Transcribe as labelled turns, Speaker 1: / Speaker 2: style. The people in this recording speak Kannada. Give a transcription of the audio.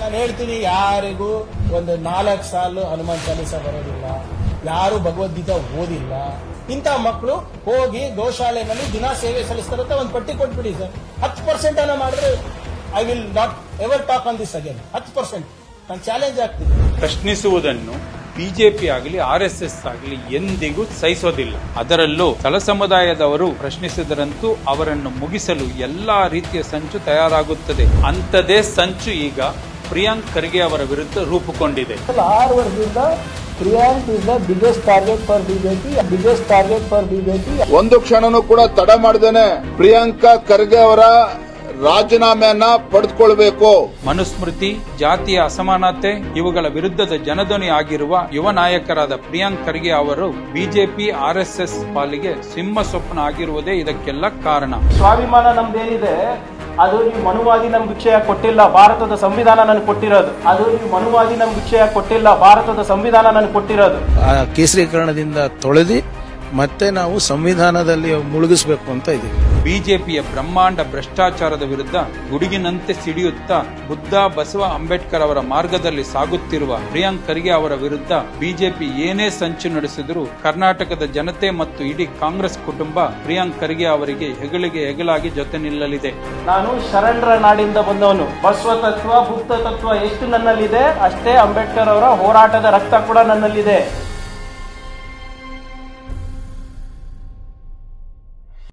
Speaker 1: ನಾನು ಹೇಳ್ತೀನಿ, ಯಾರಿಗೂ ಒಂದು ನಾಲ್ಕು ಸಾಲು ಹನುಮಾನ್ ಚಾಲೀಸ ಬರೋದಿಲ್ಲ. ಯಾರು ಭಗವದ್ಗೀತೆ ಓದಿಲ್ಲ. ಇಂಥ ಮಕ್ಕಳು ಹೋಗಿ ಗೋಶಾಲೆನಲ್ಲಿ ದಿನ ಸೇವೆ ಸಲ್ಲಿಸ್ತಾರಂತ ಒಂದು ಪಟ್ಟಿ ಕೊಟ್ಬಿಡಿ ಸರ್. ಹತ್ತು ಪರ್ಸೆಂಟ್ ಅನ್ನ ಮಾಡಿದ್ರೆ I will not ever talk on this again ಹತ್ತು ಪರ್ಸೆಂಟ್ ನಾನು ಚಾಲೆಂಜ್ ಆಗ್ತೀನಿ.
Speaker 2: ಪ್ರಶ್ನಿಸುವುದನ್ನು ಬಿಜೆಪಿ ಆಗಲಿ ಆರ್ ಎಸ್ ಎಸ್ ಆಗಲಿ ಎಂದಿಗೂ ಸಹಿಸೋದಿಲ್ಲ. ಅದರಲ್ಲೂ ತಳ ಸಮುದಾಯದವರು ಪ್ರಶ್ನಿಸಿದರಂತೂ ಅವರನ್ನು ಮುಗಿಸಲು ಎಲ್ಲಾ ರೀತಿಯ ಸಂಚು ತಯಾರಾಗುತ್ತದೆ. ಅಂತದೇ ಸಂಚು ಈಗ ಪ್ರಿಯಾಂಕ್ ಖರ್ಗೆ ಅವರ ವಿರುದ್ಧ ರೂಪುಗೊಂಡಿದೆ.
Speaker 1: ಆರು ವರ್ಷದಿಂದ Priyank is the biggest target for BJP biggest target for BJP
Speaker 3: ಒಂದು ಕ್ಷಣನೂ ಕೂಡ ತಡ ಮಾಡದೇನೆ ಪ್ರಿಯಾಂಕಾ ಖರ್ಗೆ ಅವರ ರಾಜೀನಾಮೆಯನ್ನ ಪಡೆದುಕೊಳ್ಬೇಕು.
Speaker 2: ಮನುಸ್ಮೃತಿ ಜಾತಿಯ ಅಸಮಾನತೆ ಇವುಗಳ ವಿರುದ್ಧದ ಜನಧ್ವನಿ ಆಗಿರುವ ಯುವ ನಾಯಕರಾದ ಪ್ರಿಯಾಂಕ್ ಖರ್ಗೆ ಅವರು ಬಿಜೆಪಿ ಎಸ್ ಪಾಲಿಗೆ ಸಿಂಹ ಸ್ವಪ್ನ ಆಗಿರುವುದೇ ಇದಕ್ಕೆಲ್ಲ ಕಾರಣ.
Speaker 4: ಸ್ವಾಭಿಮಾನ ನಮ್ದೇನಿದೆ ಅದು ನೀವು ಮನುವಾದಿ ನಮ್ಗೆ ಭಿಕ್ಷೆಯ ಕೊಟ್ಟಿಲ್ಲ, ಭಾರತದ ಸಂವಿಧಾನ ನನಗೆ ಕೊಟ್ಟಿರೋದು. ಅದು ನೀವು ಮನುವಾದಿ ನಮ್ಗೆ ಭಿಕ್ಷೆಯ ಕೊಟ್ಟಿಲ್ಲ, ಭಾರತದ ಸಂವಿಧಾನ ನನಗೆ ಕೊಟ್ಟಿರೋದು.
Speaker 5: ಆ ಕೇಸರೀಕರಣದಿಂದ ತೊಳೆದಿ ಮತ್ತೆ ನಾವು ಸಂವಿಧಾನದಲ್ಲಿ ಮುಳುಗಿಸ್ಬೇಕು ಅಂತ ಇದ್ದೀವಿ.
Speaker 2: ಬಿಜೆಪಿಯ ಬ್ರಹ್ಮಾಂಡ ಭ್ರಷ್ಟಾಚಾರದ ವಿರುದ್ಧ ಗುಡುಗಿನಂತೆ ಸಿಡಿಯುತ್ತಾ ಬುದ್ಧ ಬಸವ ಅಂಬೇಡ್ಕರ್ ಅವರ ಮಾರ್ಗದಲ್ಲಿ ಸಾಗುತ್ತಿರುವ ಪ್ರಿಯಾಂಕ್ ಖರ್ಗೆ ಅವರ ವಿರುದ್ಧ ಬಿಜೆಪಿ ಏನೇ ಸಂಚು ನಡೆಸಿದರೂ ಕರ್ನಾಟಕದ ಜನತೆ ಮತ್ತು ಇಡೀ ಕಾಂಗ್ರೆಸ್ ಕುಟುಂಬ ಪ್ರಿಯಾಂಕ್ ಖರ್ಗೆ ಅವರಿಗೆ ಹೆಗಲಿಗೆ ಹೆಗಲಾಗಿ ಜೊತೆ ನಿಲ್ಲಲಿದೆ.
Speaker 4: ನಾನು ಶರಣರ ನಾಡಿಂದ ಬಂದವನು. ಬಸವ ತತ್ವ, ಬುದ್ಧ ತತ್ವ ಎಷ್ಟು ನನ್ನಲ್ಲಿದೆ, ಅಷ್ಟೇ ಅಂಬೇಡ್ಕರ್ ಅವರ ಹೋರಾಟದ ರಕ್ತ ಕೂಡ ನನ್ನಲ್ಲಿದೆ.